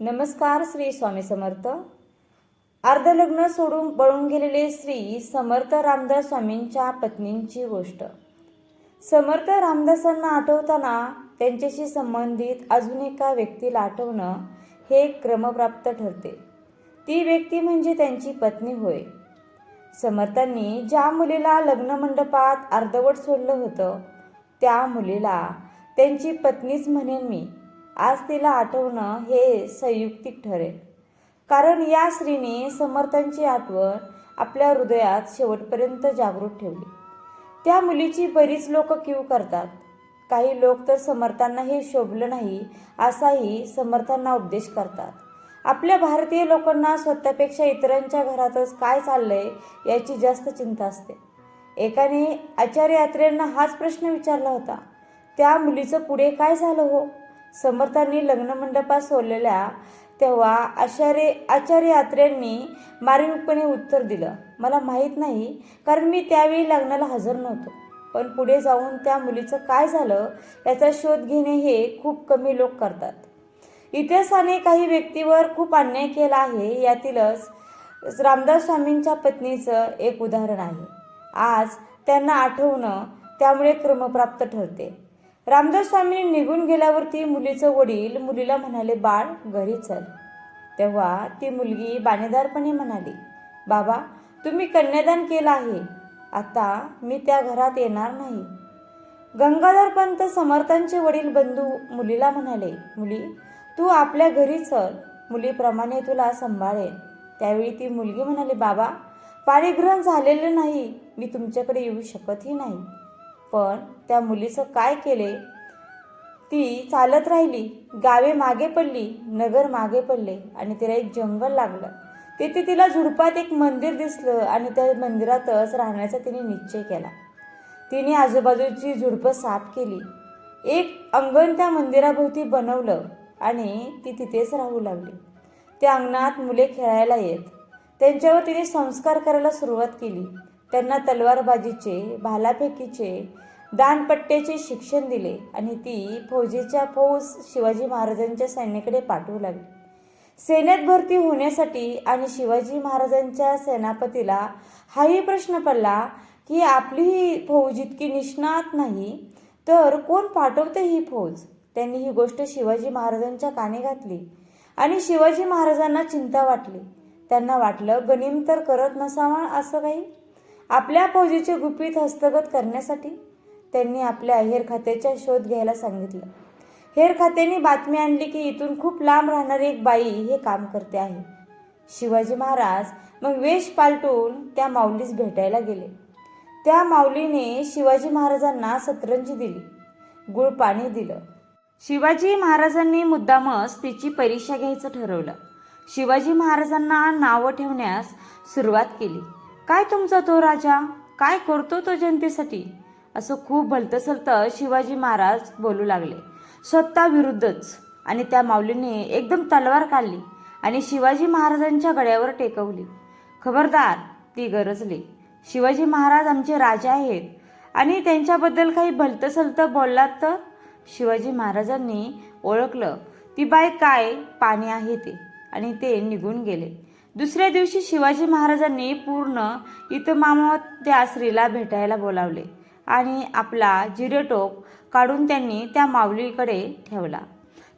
नमस्कार श्री स्वामी समर्थ. अर्धलग्न सोडून पळून गेलेले श्री समर्थ रामदास स्वामींच्या पत्नींची गोष्ट. समर्थ रामदासांना आठवताना त्यांच्याशी संबंधित अजून एका व्यक्तीला आठवणं हे क्रमप्राप्त ठरते. ती व्यक्ती म्हणजे त्यांची पत्नी होय. समर्थांनी ज्या मुलीला लग्न मंडपात अर्धवट सोडलं होतं त्या मुलीला त्यांची पत्नीच म्हणेन मी. आज तिला आठवणं हे संयुक्तिक ठरेल. कारण या स्त्रीने समर्थांची आठवण आपल्या हृदयात शेवटपर्यंत जागृत ठेवली. त्या मुलीची बरीच लोक क्यू करतात. काही लोक तर समर्थांना हे शोभलं नाही असाही समर्थांना उपदेश करतात. आपल्या भारतीय लोकांना स्वतःपेक्षा इतरांच्या घरातच काय चाललंय याची जास्त चिंता असते. एकाने आचार्य यात्रेंना हाच प्रश्न विचारला होता. त्या मुलीचं पुढे काय झालं हो? समर्थांनी लग्न मंडपात सोडलेल्या तेव्हा आचार्य आचार्य यात्र्यांनी मार्मिकपणे उत्तर दिलं. मला माहीत नाही कारण मी त्यावेळी लग्नाला हजर नव्हतो. पण पुढे जाऊन त्या मुलीचं काय झालं याचा शोध घेणे हे खूप कमी लोक करतात. इतिहासाने काही व्यक्तीवर खूप अन्याय केला आहे यातीलच रामदास स्वामींच्या पत्नीचं एक उदाहरण आहे. आज त्यांना आठवणं त्यामुळे क्रमप्राप्त ठरते. रामदास स्वामींनी निघून गेल्यावरती मुलीचं वडील मुलीला म्हणाले बाळ घरी चल. तेव्हा ती मुलगी बाणेदारपणे म्हणाली बाबा तुम्ही कन्यादान केलं आहे. आता मी त्या घरात येणार नाही. गंगाधर पंत समर्थांचे वडील बंधू मुलीला म्हणाले मुली तू आपल्या घरी चल. मुलीप्रमाणे तुला सांभाळेन. त्यावेळी ती मुलगी म्हणाली बाबा पाणीग्रहण झालेलं नाही. मी तुमच्याकडे येऊ शकतही नाही. पण त्या मुलीचं काय केले? ती चालत राहिली गावे मागे पडली नगर मागे पडले आणि तिला एक जंगल लागलं. तिथे तिला झुडपात एक मंदिर दिसलं आणि त्या मंदिरातच राहण्याचा तिने निश्चय केला. तिने आजूबाजूची झुडपं साफ केली. एक अंगण त्या मंदिराभोवती बनवलं आणि ती तिथेच राहू लागली. त्या अंगणात मुले खेळायला येत. त्यांच्यावर तिने संस्कार करायला सुरुवात केली. त्यांना तलवारबाजीचे भालाफेकीचे दानपट्ट्याचे शिक्षण दिले आणि ती फौजेच्या फौज शिवाजी महाराजांच्या सैन्याकडे पाठवू लागली. सेनेत भरती होण्यासाठी आणि शिवाजी महाराजांच्या सेनापतीला हाही प्रश्न पडला की आपली ही फौज इतकी निष्णात नाही तर कोण पाठवते ही फौज? त्यांनी ही गोष्ट शिवाजी महाराजांच्या काने घातली आणि शिवाजी महाराजांना चिंता वाटली. त्यांना वाटलं गनिम तर करत नसावा असं काही? आपल्या फौजीचे गुपित हस्तगत करण्यासाठी त्यांनी आपल्या हेर खात्याचा शोध घ्यायला सांगितलं. हेर खात्याने बातमी आणली की इथून खूप लांब राहणारी एक बाई हे काम करते आहे. शिवाजी महाराज मग वेश पालटून त्या माऊलीस भेटायला गेले. त्या माऊलीने शिवाजी महाराजांना सतरंजी दिली. गुळ पाणी दिलं. शिवाजी महाराजांनी मुद्दामच तिची परीक्षा घ्यायचं ठरवलं. शिवाजी महाराजांना नावं ठेवण्यास सुरुवात केली. काय तुमचा तो राजा? काय करतो तो जनतेसाठी? असं खूप भलतंसलतं शिवाजी महाराज बोलू लागले. स्वतः विरुद्धच. आणि त्या माऊलीने एकदम तलवार काढली आणि शिवाजी महाराजांच्या गळ्यावर टेकवली. खबरदार ती गरजली. शिवाजी महाराज आमचे राजा आहेत. आणि त्यांच्याबद्दल काही भलतंसलतं बोललात तर? शिवाजी महाराजांनी ओळखलं. ती बाई काय? पाणी आहे ते. आणि ते निघून गेले. दुसऱ्या दिवशी शिवाजी महाराजांनी पूर्ण इतमामात त्या स्त्रीला भेटायला बोलावले आणि आपला जिरेटोप काढून त्यांनी त्या माऊलीकडे ठेवला.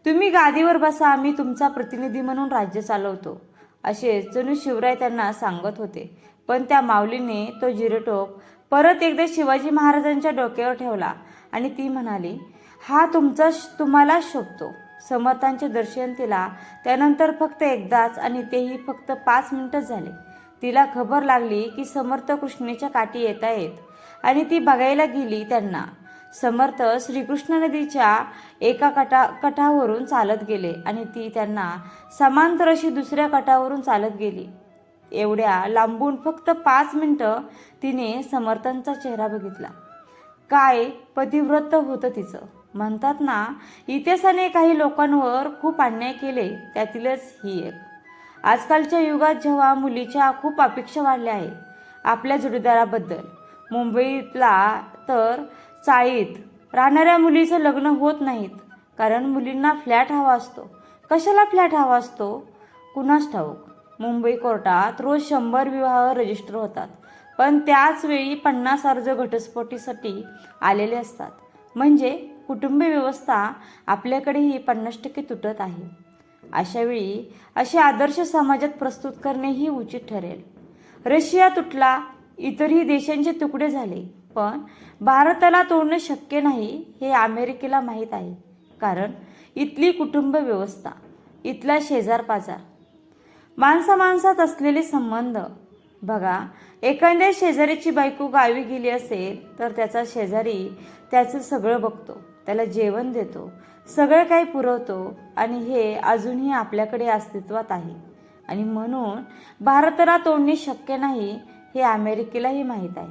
तुम्ही गादीवर बसा मी तुमचा प्रतिनिधी म्हणून राज्य चालवतो असे जणू शिवराय त्यांना सांगत होते. पण त्या माऊलीने तो जिरेटोप परत एकदा शिवाजी महाराजांच्या डोक्यावर ठेवला आणि ती म्हणाली हा तुमचा तुम्हाला शोभतो. समर्थांचे दर्शन तिला त्यानंतर फक्त एकदाच आणि तेही फक्त पाच मिनिटं झाले. तिला खबर लागली की समर्थ कृष्णेच्या काठी येत आहेत आणि ती बघायला गेली त्यांना. समर्थ श्रीकृष्ण नदीच्या एका कटा कठावरून चालत गेले आणि ती त्यांना समांतर अशी दुसऱ्या कठावरून चालत गेली. एवढ्या लांबून फक्त पाच मिनटं तिने समर्थांचा चेहरा बघितला. काय? पतिव्रत होतं तिचं. म्हणतात ना इतिहासाने काही लोकांवर खूप अन्याय केले त्यातीलच ही एक. आजकालच्या युगात जेव्हा मुलीच्या खूप अपेक्षा वाढल्या आहे आपल्या जोडीदाराबद्दल मुंबईतला तर चाळीत राहणाऱ्या मुलीचं लग्न होत नाहीत कारण मुलींना फ्लॅट हवा असतो. कशाला फ्लॅट हवा असतो? कुणास ठाऊक. मुंबई कोर्टात रोज शंभर विवाह रजिस्टर होतात पण त्याच वेळी पन्नास अर्ज घटस्फोटीसाठी आलेले असतात. म्हणजे कुटुंब व्यवस्था आपल्याकडेही पन्नास टक्के तुटत आहे. अशावेळी असे आदर्श समाजात प्रस्तुत करणेही उचित ठरेल. रशिया तुटला इतरही देशांचे तुकडे झाले पण भारताला तोडणे शक्य नाही हे अमेरिकेला माहीत आहे. कारण इथली कुटुंब व्यवस्था इथला शेजार पाजार माणसा माणसात असलेले संबंध. बघा एखाद्या शेजारीची बायको गावी गेली असेल तर त्याचा शेजारी त्याचं सगळं बघतो. त्याला जेवण देतो. सगळं काही पुरवतो आणि हे अजूनही आपल्याकडे अस्तित्वात आहे. आणि म्हणून भारताला तोडणे शक्य नाही हे अमेरिकेलाही माहीत आहे.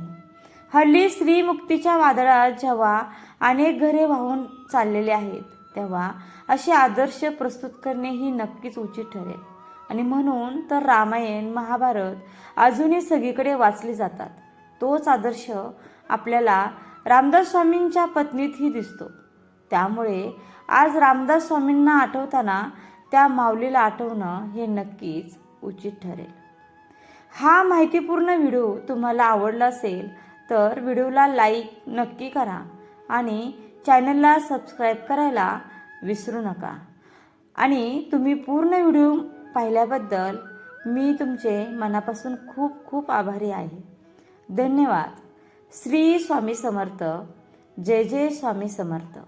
हल्ली स्त्रीमुक्तीच्या वादळात जेव्हा अनेक घरे वाहून चाललेले आहेत तेव्हा असे आदर्श प्रस्तुत करणे ही नक्कीच उचित ठरेल. आणि म्हणून तर रामायण महाभारत अजूनही सगळीकडे वाचले जातात. तोच आदर्श आपल्याला रामदास स्वामींच्या पत्नीतही दिसतो. त्यामुळे आज रामदास स्वामींना आठवताना त्या माऊलीला आठवणं हे नक्कीच उचित ठरेल. हा माहितीपूर्ण व्हिडिओ तुम्हाला आवडला असेल तर व्हिडिओला लाईक नक्की करा आणि चॅनलला सबस्क्राईब करायला विसरू नका. आणि तुम्ही पूर्ण व्हिडिओ पाहिल्याबद्दल मी तुमचे मनापासून खूप खूप आभारी आहे. धन्यवाद. श्री स्वामी समर्थ. जय जय स्वामी समर्थ.